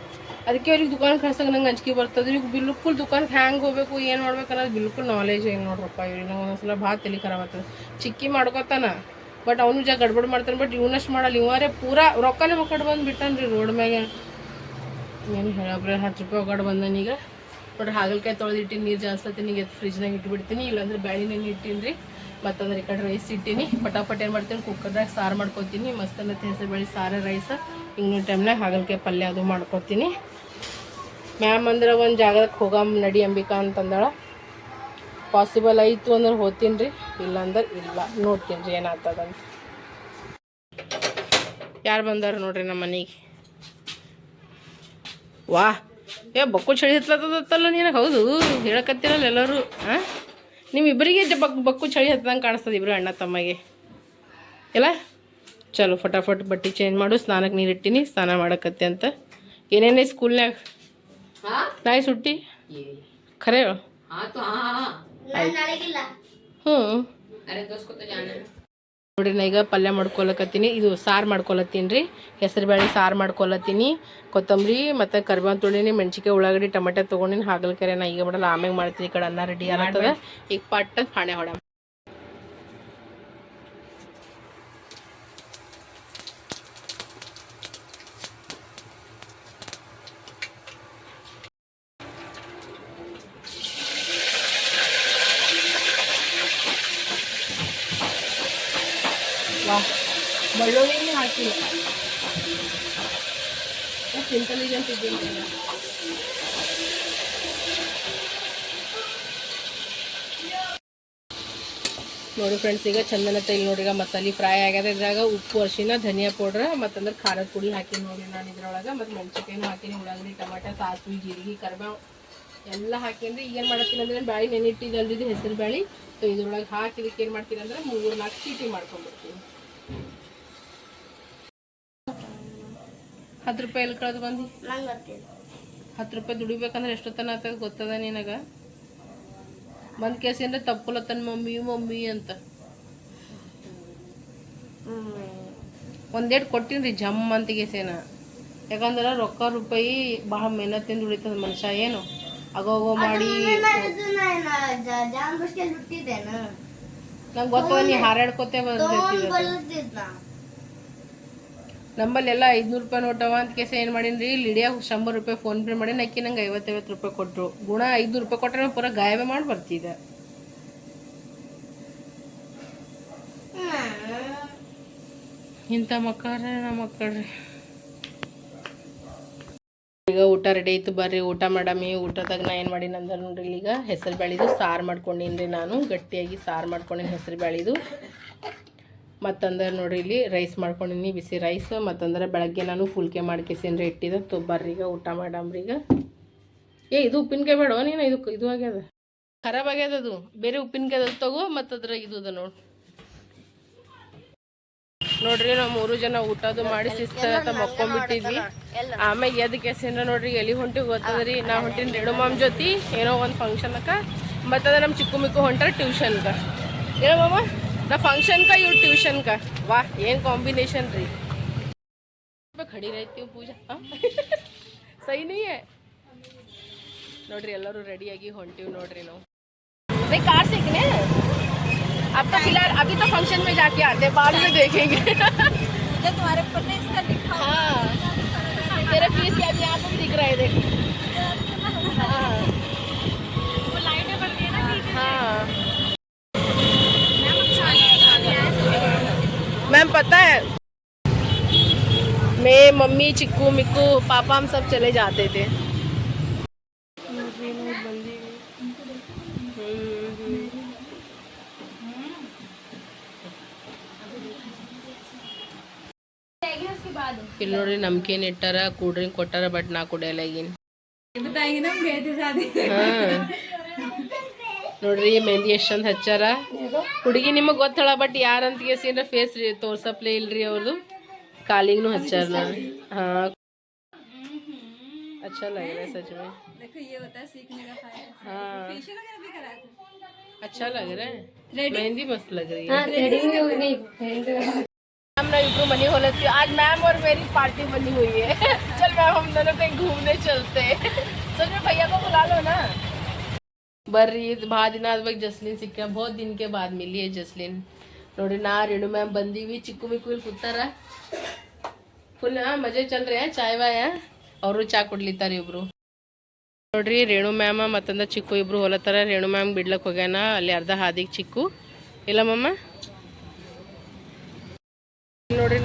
ಅದಕ್ಕೆ ಅವ್ರಿಗೆ ದುಕಾನ್ ಕಳ್ಸಂಗೆ ನಂಗೆ ಅಂಜಿಕೆ ಬರ್ತದೆ ಈಗ ಬಿಲ್ಕುಲ್ ದುಕಾನ್ಗೆ ಹ್ಯಾಂಗೆ ಹೋಗ್ಬೇಕು, ಏನು ಮಾಡ್ಬೇಕು ಅನ್ನೋದು ಬಿಲ್ಕುಲ್ ನಾಲೇಜ್ ಏನು ನೋಡ್ರಪ್ಪ ಇವ್ರಿಗೆ. ಒಂದೊಂದ್ಸಲ ಭಾಳ ತಲೆ ಖರಾಬ್ ಆಗ್ತದೆ. ಚಿಕ್ಕಿ ಮಾಡ್ಕೊತಾನ. ಬಟ್ ಅವನು ಜಾಗ ಗಡ್ಬಡ್ ಮಾಡ್ತಾನೆ, ಬಟ್ ಇವನಷ್ಟು ಮಾಡಲ್ಲ. ಇವರೇ ಪೂರಾ ರೊಕ್ಕನೇ ಮಕ್ಕಳು ಬಂದು ಬಿಟ್ಟಾನ್ರಿ ರೋಡ್ ಮ್ಯಾಗೆ. ಏನು ಹೇಳಬ್ರೆ, ಹತ್ತು ರೂಪಾಯಿ ಒಗಾಡ್ ಬಂದನೀಗ ಬಟ್ ಹಾಗಲಕಾಯಿ ತೊಳೆದಿಟ್ಟಿನಿ ನೀರು ಜಾಸ್ತಿ ಎತ್ತು ಫ್ರಿಜ್ನಾಗ ಇಟ್ಬಿಡ್ತೀನಿ. ಇಲ್ಲಾಂದ್ರೆ ಬ್ಯಾಳಿನ ಇಟ್ಟಿನಿ ರೀ ಮತ್ತಂದ್ರೆ ಈ ಕಡೆ ರೈಸ್ ಇಟ್ಟೀನಿ. ಪಟಾಪಟ್ ಏನು ಮಾಡ್ತೀನಿ ಕುಕ್ಕರ್ದಾಗ ಸಾರು ಮಾಡ್ಕೊತೀನಿ. ಮಸ್ತ್ ಅನ್ನತ್ತೆ ಹೆಸರು ಬೇಳೆ ಸಾರು ರೈಸ್ ಇನ್ನೊಂದು ಟೈಮ್ನಾಗ ಹಾಗಲ್ಕಾಯಿ ಪಲ್ಯ ಅದು ಮಾಡ್ಕೊತೀನಿ. ಮ್ಯಾಮ್ ಅಂದ್ರೆ ಒಂದು ಜಾಗಕ್ಕೆ ಹೋಗಮ್ ನಡಿ ಅಂಬಿಕಾ ಅಂತಂದಾಳ. ಪಾಸಿಬಲ್ ಆಯಿತು ಅಂದ್ರೆ ಹೋಗ್ತೀನಿ ರೀ. ಇಲ್ಲಾಂದ್ರೆ ಇಲ್ಲ. ನೋಡ್ತೀನಿ ರೀ ಏನಾಗ್ತದಂತ ಯಾರು ಬಂದಾರ ನೋಡ್ರಿ ನಮ್ಮ ಮನೆಗೆ? ವಾ. ಏ ಬಕ್ಕು ಚಳಿ ಹತ್ಲತ್ತದತ್ತಲ್ಲ ನಿನಗೆ ಹೌದು ಹೇಳಕತ್ತಿರಲ್ಲ ಎಲ್ಲರೂ ಹಾಂ ನಿಮ್ಮಿಬ್ಬರಿಗೆ ಬಕ್ ಬಕ್ಕು ಚಳಿ ಹತ್ತದಂಗೆ ಕಾಣಿಸ್ತದೆ ಇಬ್ಬರು ಅಣ್ಣ ತಮ್ಮಗೆ. ಇಲ್ಲ ಚಲೋ ಫಟಾಫಟ್ ಬಟ್ಟೆ ಚೇಂಜ್ ಮಾಡು ಸ್ನಾನಕ್ಕೆ ನೀರು ಇಟ್ಟಿನಿ ಸ್ನಾನ ಮಾಡಕತ್ತೆ ಅಂತ. ಏನೇನೇ ಸ್ಕೂಲ್ನಾಗ ನಾಯಿ ಸುಟ್ಟಿ? ಖರೆ. ನಾನು ಹ್ಞೂ ನೋಡ್ರಿ ನಾ ಈಗ ಪಲ್ಯ ಮಾಡ್ಕೊಳಕತ್ತೀನಿ ಇದು ಸಾರು ಮಾಡ್ಕೊಳತ್ತೀನಿ ರೀ. ಹೆಸರು ಬೇಳೆ ಸಾರು ಮಾಡ್ಕೊಳತ್ತೀನಿ ಕೊತ್ತಂಬರಿ ಮತ್ತು ಕರ್ಬಾನ್ ತೊಳಿನಿ ಮೆಣಸಿಕಾಯಿ ಉಳ್ಳಾಗಡ್ಡಿ ಟೊಮೆಟೊ ತೊಗೊಂಡಿನಿ. ಹಾಗಲಕಾಯಿ ನಾ ಈಗ ಮಾಡಲ್ಲ. ಆಮೇಲೆ ಮಾಡ್ತೀನಿ ಈ ಕಡೆ ಅನ್ನ ರೆಡಿ ಆಗ್ತದೆ ಈಗ ಪಟ್ಟ ಹಾಣೆ ಹೊಡ ವಾ ಬೆಳ್ಳುಳ್ಳಿನೇ ಹಾಕಿಲ್ಲ ಎಷ್ಟು ಇಂಟೆಲಿಜೆಂಟ್ ಇದ್ದೀನಿ ನಾನು. ನೋಡಿ ಫ್ರೆಂಡ್ಸ್ ಈಗ ಚಂದನ ತೈಲ್ ನೋಡಿ ಈಗ ಮಸಾಲೆ ಫ್ರೈ ಆಗ್ಯದ. ಇದ್ರಾಗ ಉಪ್ಪು, ಅರ್ಶಿನ, ಧನಿಯಾ ಪೌಡ್ರ್ ಮತ್ತಂದ್ರೆ ಖಾರದ ಪುಡಿ ಹಾಕಿ ನೋಡಿ ನಾನು ಇದ್ರೊಳಗೆ. ಮತ್ತು ಮೆಣಸಿನ್ಕಾಯಿನೂ ಹಾಕಿನಿ, ಉಳ್ಳಾಗಡ್ಡಿ, ಟಮಾಟ, ಸಾಸಿವೆ, ಜೀರಿಗೆ, ಕರಿಬೇವು ಎಲ್ಲ ಹಾಕಿಂದ್ರೆ ಈಗ ಏನು ಮಾಡ್ತೀನಿ ಅಂದ್ರೆ ಬ್ಯಾಳಿ ನೆನಿಟ್ಟಿದ್ದಲ್ರಿ ಇದು ಹೆಸರು ಬ್ಯಾಳಿ. ಸೊ, ಇದ್ರೊಳಗೆ ಹಾಕಿ ಇದಕ್ಕೆ ಏನು ಮಾಡ್ತೀನಿ ಅಂದ್ರೆ ಮೂರು ನಾಲ್ಕು ಸೀಟಿ ಮಾಡ್ಕೊಂಡ್ಬಿಡ್ತೀನಿ. ಹತ್ತು ರೂಪಾಯಿ ಎಲ್ಲಿ ಕಳೆದು ಬಂದು? ಹತ್ತು ರೂಪಾಯಿ ದುಡಿಬೇಕಂದ್ರೆ ಎಷ್ಟೊತ್ತನ ಆಗ್ತದೆ ಗೊತ್ತದ ನಿನಗ? ಬಂದ ಕೇಸಿ ಅಂದ್ರೆ ತಪ್ಪುಲತ್ತನ ಮಮ್ಮಿ ಮಮ್ಮಿ ಅಂತ. ಒಂದೇಟ್ ರೀ ಜಮ್ ಅಂತ ಸೇನ. ಯಾಕಂದ್ರೆ ರೊಕ್ಕ ರೂಪಾಯಿ ಭಾಳ ಮೆಹನತ್ತಿಂದ ಉಳಿತದ ಮನುಷ್ಯ ಏನು? ಅಗೋಗೋ ಮಾಡಿ ನಂಗೆ ಗೊತ್ತದ ನೀ ಹಾರಾಡ್ಕೋತೆ ನಂಬಲ್ಲಿ ಎಲ್ಲ ಐದ್ನೂರು ರೂಪಾಯಿ ನೋಟವ ಅಂತ ಕೇಸ ಏನು ಮಾಡೀನಿ ಲಿಡಿಯಾ ಶಂಬರ್ ರೂಪಾಯಿ ಫೋನ್ ಪೇ ಮಾಡಿ ನಾಕಿ ನಂಗೆ ಐವತ್ತೈವತ್ತು ರೂಪಾಯಿ ಕೊಟ್ಟರು ಗುಣ ಐದ್ನೂರು ರೂಪಾಯಿ ಕೊಟ್ಟರೆ ಪೂರ ಗಾಯಬೇ ಮಾಡಿ ಬರ್ತಿದ್ದೆ ಇಂಥ ಮಕ್ಕಳ್ರೆ ನಮ್ಮ ಮಕ್ಕಳ್ರಿ. ಈಗ ಊಟ ರೆಡಿ ಆಯ್ತು ಬರ್ರಿ. ಊಟ ಮಾಡಮಿ ಊಟದಾಗ ನಾ ಏನು ಮಾಡೀನಿ ಅಂದ್ರೆ ನೋಡ್ರಿ ಈಗ ಹೆಸರು ಬ್ಯಾಳಿದು ಸಾರು ಮಾಡ್ಕೊಂಡೀನಿ ರೀ ನಾನು. ಗಟ್ಟಿಯಾಗಿ ಸಾರು ಮಾಡ್ಕೊಂಡಿನಿ ಹೆಸರು ಬ್ಯಾಳಿದು. ಮತ್ತಂದ್ರೆ ನೋಡ್ರಿ ಇಲ್ಲಿ ರೈಸ್ ಮಾಡ್ಕೊಂಡಿನಿ, ಬಿಸಿ ರೈಸ್ ಮತ್ತಂದ್ರೆ ಬೆಳಗ್ಗೆ ನಾನು ಫುಲ್ಕೆ ಮಾಡ್ಕೇಸಿನ್ರಿ ಇಟ್ಟಿದ್ದೆ ತೊ ಬರ್ರಿ ಈಗ ಊಟ ಮಾಡಮ್ರಿ ಈಗ. ಏ, ಇದು ಉಪ್ಪಿನಕಾಯಿ ಬೇಡ ನೀನು? ಇದು ಇದು ಆಗ್ಯದ? ಖರಾಬ್ ಆಗ್ಯದ ಅದು. ಬೇರೆ ಉಪ್ಪಿನಕಾಯಿ ತಗೋ ಮತ್ತದ್ರ ಇದು ಅದ ನೋಡಿ. ನೋಡ್ರಿ, ನಾವು ಮೂರು ಜನ ಊಟದು ಮಾಡಿ ಶಿಸ್ತ ಮಕ್ಕೊಂಡ್ಬಿಟ್ಟಿದ್ವಿ. ಆಮೇಲೆ ಎದ್ ಕೆಸಿಂದ್ರ ನೋಡ್ರಿ ಎಲ್ಲಿ ಹೊಂಟಿ ಗೊತ್ತದ್ರಿ, ನಾ ಹೊಂಟಿನ ರೇಣುಮಾಮ್ ಜೊತೆ ಏನೋ ಒಂದು ಫಂಕ್ಷನ್ಕ ಮತ್ತದ ನಮ್ಮ ಚಿಕ್ಕು ಮಿಕ್ಕು ಹೊಂಟ್ರ ಟ್ಯೂಷನ್ಗೆ ಏನೋ ಮಾಮ, ನಾ ಕಾಯ ಟ್ಯೂಷನ್ ಟ್ಯೂಷನ್ಕ ವಾ, ಏನ್ ಕಾಂಬಿನೇಷನ್ ರೀ. ಖಡಿ ರೈತಿ ಪೂಜಾ. ಸೈನಿಯೇ. ನೋಡ್ರಿ, ಎಲ್ಲರೂ ರೆಡಿಯಾಗಿ ಹೊಂಟಿವ್ ನೋಡ್ರಿ ನಾವು. ಕಾರ್ ಸಿಗ್ನೇ अब तो फ़िलहाल अभी तो फ़ंक्शन में जाके आते हैं बाद में देखेंगे। मुझे तुम्हारे ऊपर ने इसका लिखा हाँ। तेरे फ़ीस क्या भी यहाँ पे दिख रहा है देख। हाँ। वो लाइटें बनती है ना हाँ। मैम पता है मैं मम्मी चिक्कू मिक्कू पापा हम सब चले जाते थे। ಇಲ್ಲಿ ನೋಡ್ರಿ ನಮ್ಕೇನ್ ಇಟ್ಟಾರ ಕೂಲ್ ಡ್ರಿಂಕ್ ಕೊಟ್ಟಾರ ಬಟ್ ನಾ ಕುಡಿಯಲ್ಲ ಈಗಿನ ये बताएंगे ना हम गए थे शादी ನೋಡ್ರಿ ಮೆಹಂದಿ ಎಷ್ಟು ಚಂದ ಹಚ್ಚಾರ ಹುಡುಗಿ ನಿಮಗೆ ಗೊತ್ತಳ ಬಟ್ ಯಾರಂತ ಕೇಸಿಂದ್ರ ಫೇಸ್ ರೀ ತೋರ್ಸಪ್ಲೇ ಇಲ್ರಿ ಅವ್ರದ್ದು ಕಾಲಿಗೂ ಹಚ್ಚಾರ ನೋಡ್ರಿ ಹಾ अच्छा लग रहा है सच में देखो ये होता है सीखने का फायदा हाँ फेशियल वगैरह भी कराए थे अच्छा लग रहा है मेहंदी मस्त लग रही है हम ना इब्रू मनी हो लेती आज मैम और मेरी पार्टी बनी हुई है चल मैम हम दोनों कहीं घूमने चलते हैं सच में भैया को बुला लो ना ಬರ್ರಿ ಇದು ಭಾಳ ದಿನ ಆದ್ಮೇಲೆ ಜಸ್ಲಿನ್ ಸಿಕ್ಕ ಬಹುತ್ ದಿನಕ್ಕೆ ಬಾದ್ ಮಿಲಿ ಜಸ್ಲಿನ್ ನೋಡ್ರಿ ನಾ ರೇಣು ಮ್ಯಾಮ್ ಬಂದೀವಿ ಚಿಕ್ಕು ಮಿಕ್ಕು ಇಲ್ಲಿ ಕೂತಾರ ಫುಲ್ ಮಜೆ ಚಲ್ರಿ ಚಾಯ್ ವಾಯ ಅವರು ಚಾ ಕೊಡ್ಲಿತ್ತಾರ ಇಬ್ರು ನೋಡ್ರಿ ರೇಣು ಮ್ಯಾಮ ಮತ್ತೊಂದ ಚಿಕ್ಕು ಇಬ್ರು ಹೊಲತ್ತಾರ ರೇಣು ಮ್ಯಾಮ್ ಬಿಡ್ಲಕ್ ಹೋಗ್ಯಾನ ಅಲ್ಲಿ ಅರ್ಧ ಹಾದಿಗೆ ಚಿಕ್ಕು ಇಲ್ಲ ಮಮ್ಮ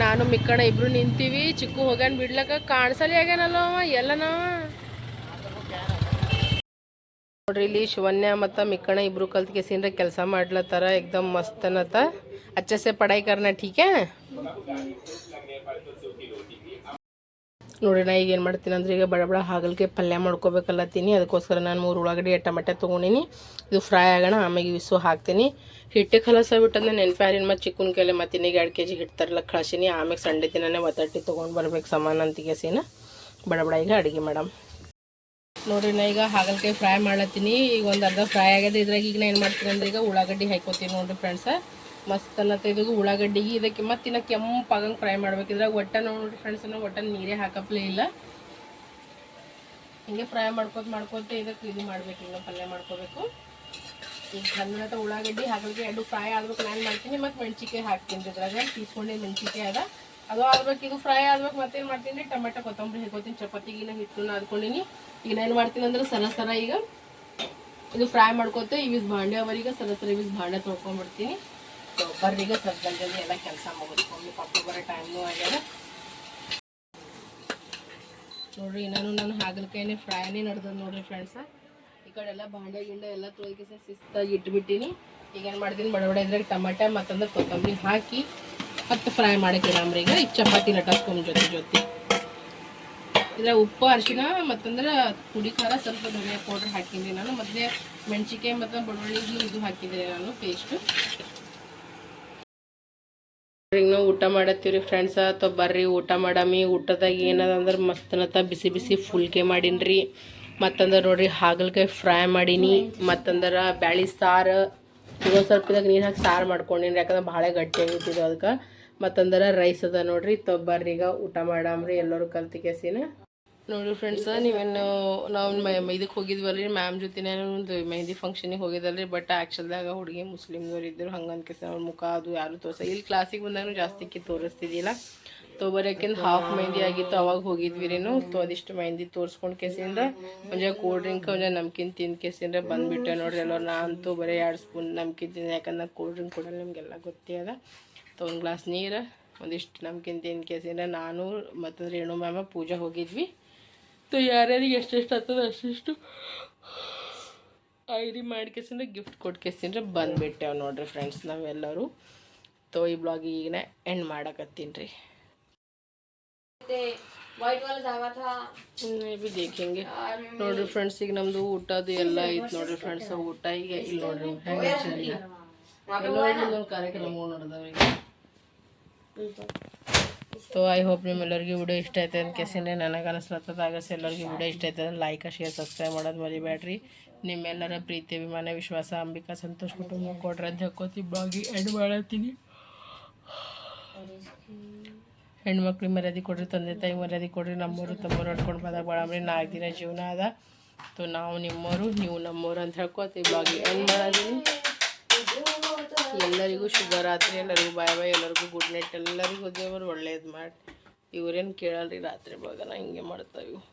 ನಾನು ಮಿಕ್ಕಣ ಇಬ್ರು ನಿಂತೀವಿ. ಚಿಕ್ಕು ಹೋಗ್ಯಾನ ಬಿಡ್ಲಕ್ಕ. ಕಾಣಿಸಲಿ ಆಗ್ಯಾನಲ್ಲ ಅವ ಎಲ್ಲ ನಾವ ನೋಡ್ರಿ, ಇಲ್ಲಿ ಶಿವನ್ಯ ಮತ್ತು ಮಿಕ್ಕಣ ಇಬ್ರು ಕಲ್ತ್ ಕೇಸಿಂದ್ರ ಕೆಲಸ ಮಾಡ್ಲತ್ತಾರ. ಎಕ್ದಮ್ ಮಸ್ತ್ ಅನ್ನತ್ತ. ಅಚ್ಚಸೆ ಪಡಾಯಿ ಕರ್ನ ಹೇ ನೋಡ್ರಿ ನಾ ಈಗ ಏನು ಮಾಡ್ತೀನಿ ಅಂದ್ರೆ ಈಗ ಬಡ ಬಡ ಹಾಗಲ್ಗೆ ಪಲ್ಯ ಮಾಡ್ಕೋಬೇಕಲ್ಲತ್ತೀನಿ. ಅದಕ್ಕೋಸ್ಕರ ನಾನು ಮೂರು ಉಳ್ಳಾಗಡ್ಡಿ ಟಮಾಟೆ ತೊಗೊಂಡಿನಿ. ಇದು ಫ್ರೈ ಆಗೋಣ ಆಮೇಲೆ ಇವಿಸು ಹಾಕ್ತೀನಿ. ಹಿಟ್ಟೆ ಕಲಸ ಬಿಟ್ಟಂದ್ರೆ ನೆನಪಾರಿನ ಮತ್ತು ಚಿಕ್ಕನ ಕೆಲೆ ಮತ್ತು ಇನ್ನೀಗ ಎರಡು ಕೆ ಜಿ ಹಿಟ್ಟು ತರ್ಲ ಕಳ್ಸೀನಿ. ಆಮೇಲೆ ಸಂಡೆ ದಿನನೇ ಒತ್ತಟ್ಟಿ ತೊಗೊಂಡು ಬರ್ಬೇಕು ಸಮಾನ ಅಂತಿಗೆಸಿನ ಬಡ ಬಡ ಈಗ ಅಡುಗೆ ಮೇಡಮ್. ನೋಡ್ರಿ ನಾ ಈಗ ಹಾಗಲ್ಕೆ ಫ್ರೈ ಮಾಡತ್ತೀನಿ ಈಗ ಒಂದು ಅರ್ಧ ಫ್ರೈ ಆಗ್ಯದ. ಇದ್ರಾಗ ಈಗ ನಾ ಏನು ಮಾಡ್ತೀನಿ ಅಂದ್ರೆ ಈಗ ಉಳ್ಳಾಗಡ್ಡಿ ಹಾಕೋತೀನಿ ನೋಡಿರಿ ಫ್ರೆಂಡ್ಸ ಮಸ್ತ್ ಅನ್ನತ್ತೆ ಇದು ಉಳ್ಳಾಗಡ್ಡಿಗೆ ಇದಕ್ಕೆ ಮತ್ತೆ ಇನ್ನ ಕೆಂಪಾಗಂಗೆ ಫ್ರೈ ಮಾಡ್ಬೇಕು. ಇದ್ರಾಗ ಒಟ್ಟ ನೋಡ್ರಿ ಫ್ರೆಂಡ್ಸ್ ನಾವು ಒಟ್ಟ ನೀರೇ ಹಾಕಪ್ಲೇ ಇಲ್ಲ. ಹಿಂಗೆ ಫ್ರೈ ಮಾಡ್ಕೋತ ಮಾಡ್ಕೋತ ಇದಕ್ಕೆ ಇದು ಮಾಡ್ಬೇಕು ಈಗ ಪಲ್ಯ ಮಾಡ್ಕೋಬೇಕು. ಈಗ ಕನ್ನಡ ಉಳ್ಳಾಗಡ್ಡಿ ಹಾಕೋಕೆ ಎರಡು ಫ್ರೈ ಆಗ್ಬೇಕು, ನಾನು ಮಾಡ್ತೀನಿ, ಮತ್ತು ಮೆಣಸಿಕಾಯಿ ಹಾಕ್ತೀನಿ ಇದ್ರಾಗ. ತೀಸ್ಕೊಂಡು ಮೆಣಸಿಕಾಯಿ ಅದ. ಅದು ಆಗ್ಬೇಕು, ಇದು ಫ್ರೈ ಆಗ್ಬೇಕು, ಮತ್ತೇನು ಮಾಡ್ತೀನಿ, ಟೊಮೆಟೊ, ಕೊತ್ತಂಬರಿ ಹಾಕೋತೀನಿ ಚಪಾತಿಗಿನ ಹಿಟ್ಟನ್ನ ಅದ್ಕೊಂಡಿನಿ. ಈಗ ಏನು ಮಾಡ್ತೀನಿ ಅಂದ್ರೆ ಸರ ಸರ ಈಗ. ಇದು ಫ್ರೈ ಮಾಡ್ಕೋತೆ ಇವಿಸ್ ಭಾಂಡೆ ಅವರಿಗೆ ಸರ ಸರ ಇವಿಸ್ ಭಾಂಡೆ ತೊಳ್ಕೊಂಡ್ಬಿಡ್ತೀನಿ ಸೊ ಬರ್ರೀಗ ಸ್ವಲ್ಪ ಜಲ್ದಿ ಎಲ್ಲ ಕೆಲಸ ಮುಗಿಸ್ಕೊಂಡು ಪಪ್ಪ ಬರೋ ಟೈಮ್ನು ಆಗ್ಯದ. ನೋಡ್ರಿ ನಾನು ನಾನು ಹಾಗಲಕಾಯಿನೇ ಫ್ರೈನೇ ನಡೆದದ ನೋಡ್ರಿ ಫ್ರೆಂಡ್ಸ ಈ ಕಡೆ ಎಲ್ಲ ಭಾಂಡೆ ಗಿಂಡೆ ಎಲ್ಲ ತೊಳ್ಕಿಸ ಶಿಸ್ತಾಗಿ ಇಟ್ಬಿಟ್ಟಿನಿ. ಈಗ ಏನು ಮಾಡ್ತೀನಿ ಬಡಬಡ ಇದ್ರಾಗ ಟಮಾಟ ಮತ್ತಂದ್ರೆ ಕೊತ್ತಂಬರಿ ಹಾಕಿ ಮತ್ತೆ ಫ್ರೈ ಮಾಡಕ್ಕೆ ಇಡಮ್ರಿ ಈಗ ಈಗ ಚಪಾತಿ ಲಟಾಸ್ಕೊಂಡ್ ಜೊತೆ ಜೊತೆ. ಇದ್ರಾಗ ಉಪ್ಪು, ಅರಿಶಿನ, ಮತ್ತಂದ್ರೆ ಪುಡಿ ಖಾರ ಸ್ವಲ್ಪ ಧನಿಯಾ ಪೌಡ್ರ್ ಹಾಕಿದ್ದೀನಿ ನಾನು. ಮತ್ತೆ ಮೆಣಸಿಕಾಯಿ ಮತ್ತು ಬೆಳ್ಳುಳ್ಳಿಗೆ ಇದು ಹಾಕಿದ್ದೀನಿ ನಾನು ಪೇಸ್ಟು ಈಗ ಊಟ ಮಾಡತ್ತೀವ್ರಿ ಫ್ರೆಂಡ್ಸ್ ಅಥವಾ ಬರ್ರಿ ಊಟ ಮಾಡಮಿ. ಊಟದಾಗ ಏನದ ಅಂದ್ರೆ ಮಸ್ತನತ ಬಿಸಿ ಬಿಸಿ ಫುಲ್ಕೆ ಮಾಡೀನಿ ಮತ್ತಂದ್ರೆ ನೋಡ್ರಿ ಹಾಗಲ್ಕಾಯಿ ಫ್ರೈ ಮಾಡೀನಿ. ಮತ್ತಂದ್ರೆ ಬ್ಯಾಳಿ ಸಾರು. ಇದೊಂದು ಸ್ವಲ್ಪ ಇದಾಗ ನೀರು ಹಾಕಿ ಸಾರು ಮಾಡ್ಕೊಂಡಿನಿ ಯಾಕಂದ್ರೆ ಭಾಳ ಗಟ್ಟಿ ಗಟ್ಟಿಯಾಗಿತ್ತು ಅದಕ್ಕೆ ಮತ್ತಂದ್ರೆ ರೈಸ್ ಅದ ನೋಡ್ರಿ. ಈಗ ಊಟ ಮಾಡಮ್ರಿ. ಎಲ್ಲರೂ ಕಲ್ತಿ ನೋಡ್ರಿ ಫ್ರೆಂಡ್ಸ್ ನೀವೇನು ನಾವು ಇದಕ್ಕೆ ಹೋಗಿದ್ವಲ್ರಿ ಮ್ಯಾಮ್ ಜೊತೆನೇ ಒಂದು ಮೆಹಂದಿ ಫಂಕ್ಷನಿಗೆ ಹೋಗಿದ್ದಲ್ರಿ ಬಟ್ ಆ್ಯಕ್ಚುಲ್ದಾಗ ಹುಡುಗಿ ಮುಸ್ಲಿಮ್ದವ್ರು ಇದ್ದರು ಹಂಗಂತ ಕೆಸ ಅವ್ರ ಮುಖ ಅದು ಯಾರು ತೋರಿಸ ಇಲ್ಲಿ ಕ್ಲಾಸಿಗೆ ಬಂದಾಗ ಜಾಸ್ತಿ ತೋರಿಸ್ತಿದ್ದಿಲ್ಲ. ತೊಗೊಬರಕ್ಕಿಂತ ಹಾಫ್ ಮೆಹಂದಿ ಆಗಿತ್ತು, ಅವಾಗ ಹೋಗಿದ್ವಿ ರೀನು ತೋ ಅದಿಷ್ಟು ಮೆಹಂದಿ ತೋರಿಸ್ಕೊಂಡು ಕೆಸಿಂದ ಒಂಜ ಕೂಲ್ ಡ್ರಿಂಕ್ ಒಂಜ ನಮ್ಕಿನ್ ತಿಂದು ಕೆಸಿಂದ್ರೆ ಬಂದ್ಬಿಟ್ಟೆ ನೋಡ್ರಿ ಎಲ್ಲ ನಾನು ಅಂತೂ ಬರೀ ಎರಡು ಸ್ಪೂನ್ ನಮ್ಕಿನ್ ತಿಂದು, ಯಾಕಂದ್ರೆ ಕೂಲ್ ಡ್ರಿಂಕ್ ಕೊಡಲ್ಲ ನಿಮಗೆಲ್ಲ ಗೊತ್ತೇ ಅದ. ತೊ ಒಂದು ಗ್ಲಾಸ್ ನೀರು, ಒಂದಿಷ್ಟು ನಮ್ಕಿನ್ ತಿಂದು ಕೆಸಿಂದ್ರೆ ನಾನು ಮತ್ತು ರೇಣು ಮ್ಯಾಮ ಪೂಜೆ ಹೋಗಿದ್ವಿ. ಸೊ ಯಾರ್ಯಾರಿಗೆ ಎಷ್ಟೆಷ್ಟು ಆಗ್ತದೆ ಅಷ್ಟೆಷ್ಟು ಐರಿ ಮಾಡ್ಕೇಸಿಂದ್ರೆ ಗಿಫ್ಟ್ ಕೊಟ್ಕೇಸಿಂದ್ರೆ ಬಂದುಬಿಟ್ಟೇವೆ ನೋಡ್ರಿ ಫ್ರೆಂಡ್ಸ್ ನಾವೆಲ್ಲರೂ. ತೋ ಈ ಬ್ಲಾಗ್ ಈಗಿನ ಎಂಡ್ ಮಾಡಕತ್ತೀನಿ ರೀ. ಬಿ ದೇಖಂಗೆ ನೋಡ್ರಿ ಫ್ರೆಂಡ್ಸ್ ಈಗ ನಮ್ದು ಊಟದು ಎಲ್ಲ ಐತ್ ನೋಡ್ರಿ ಫ್ರೆಂಡ್ಸ್ ಊಟ ಈಗ ಇಲ್ಲಿ ನೋಡ್ರಿ ಹೆಂಗ್ ಕಾರ್ಯಕ್ರಮ ನೋಡ್ದಾವ ಈಗ ಸೊ ಐ ಹೋಪ್ ನಿಮ್ಮೆಲ್ಲರಿಗೂ ವಿಡಿಯೋ ಇಷ್ಟ ಆಯ್ತು ಅಂತ ಕೆಸಿಂದ್ರೆ ನನಗೆ ಅನಿಸ್ಲತ್ತದ ಆಗಸ್ ಎಲ್ಲರಿಗೂ ವಿಡಿಯೋ ಇಷ್ಟ ಆಯ್ತದ ಲೈಕ್ ಶೇರ್ ಸಬ್ಸ್ಕ್ರೈಬ್ ಮಾಡೋದು ಮರಿಬೇಡ್ರಿ ನಿಮ್ಮೆಲ್ಲರ ಪ್ರೀತಿ, ಅಭಿಮಾನ, ವಿಶ್ವಾಸ, ಅಂಬಿಕಾ ಸಂತೋಷ ಕುಟುಂಬ ಕೊಡ್ರಿ ಅಂತ ಹೇಳ್ಕೊತಿ. ಬ್ಲಾಗಿ ಎಂಡ್ ಮಾಡತ್ತೀನಿ. ಹೆಣ್ಮಕ್ಳಿಗೆ ಮರ್ಯಾದೆ ಕೊಡ್ರಿ, ತಂದೆ ತಾಯಿ ಮರ್ಯಾದೆ ಕೊಡ್ರಿ, ನಮ್ಮೂರು, ತಮ್ಮೂರು ಹೊಡ್ಕೊಂಡು ಬಂದಾಗ ಬಾಳಮ್ರಿ ನಾಲ್ಕು ದಿನ ಜೀವನ ಅದ. ಸೊ ನಾವು ನಿಮ್ಮೋರು, ನೀವು ನಮ್ಮೋರು ಅಂತ ಹೇಳ್ಕೊತೀವಿ ಬ್ಲಾಗಿ ಎಂಡ್ ಮಾಡೋದೀನಿ ಎಲ್ಲರಿಗೂ ಶುಭರಾತ್ರಿ ಎಲ್ಲರಿಗೂ ಬಾಯ್ ಬಾಯ್, ಎಲ್ಲರಿಗೂ ಗುಡ್ ನೈಟ್, ಎಲ್ಲರಿಗೂ ದೇವರು ಒಳ್ಳೇದು ಮಾಡಿ. ಇವ್ರೇನು ಕೇಳಲ್ರಿ ರಾತ್ರಿ ಭಾಗನ ಹಿಂಗೆ ಮಾಡ್ತಾವೆ